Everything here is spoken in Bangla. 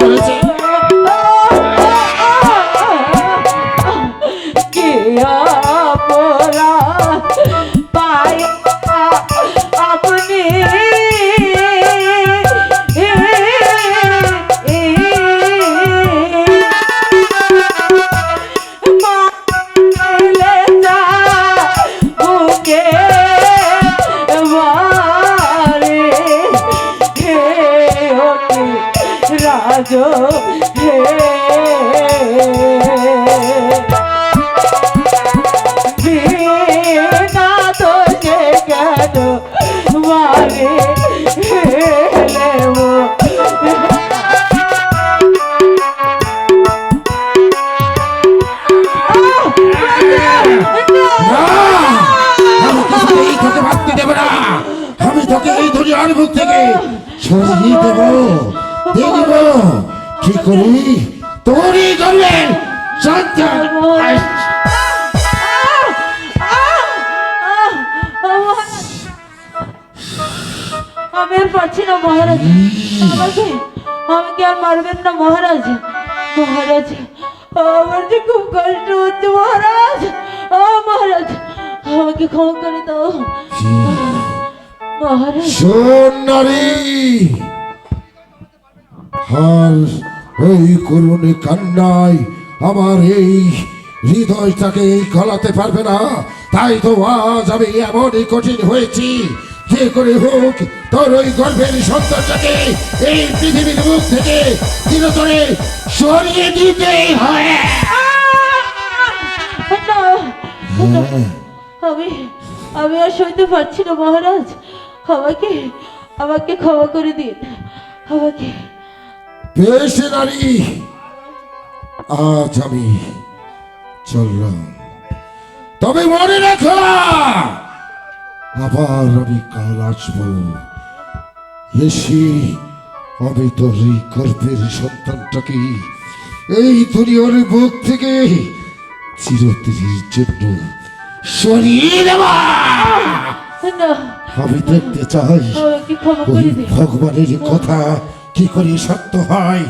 করেছে কে আর আছো হে আমি তোকে এই দুনিয়ার মুখ থেকে সরিয়ে দেবো। কি করি তোরই সন্তান আমি আর পারছি না মহারাজ। আমাকে আমাকে আর মারবেন না মহারাজ। মহারাজ আমার যে খুব কষ্ট হচ্ছে মহারাজ। ও মহারাজ আমাকে ক্ষমা করে দাও। মহারাজ। শোন নারী। আর ওই করুণে কান্নায় আমার এই হৃদয়টাকে গলাতে পারবে না। তাই তো আজ আমি এমনই কঠিন হয়েছি যে করে হোক তোর ওই গর্ভের সন্তানটাকে এই পৃথিবীর মুখ থেকে চিরতরে সরিয়ে দিতেই হয়। আমি আমি আর সইতে পারছি না মহারাজ। আমাকে আমাকে ক্ষমা করে দিন। আমাকে বেশ নারী। আজ আমি চললাম। তবে মনে রাখো আবার আমি কাল আসব। এসে আমি তোর এই গর্ভের সন্তানটাকে এই দুনিয়ার থেকে চিরতির জন্য সরিয়ে দেওয়া আমি দেখতে চাই ভগবানের কথা কি করে সত্য হয়?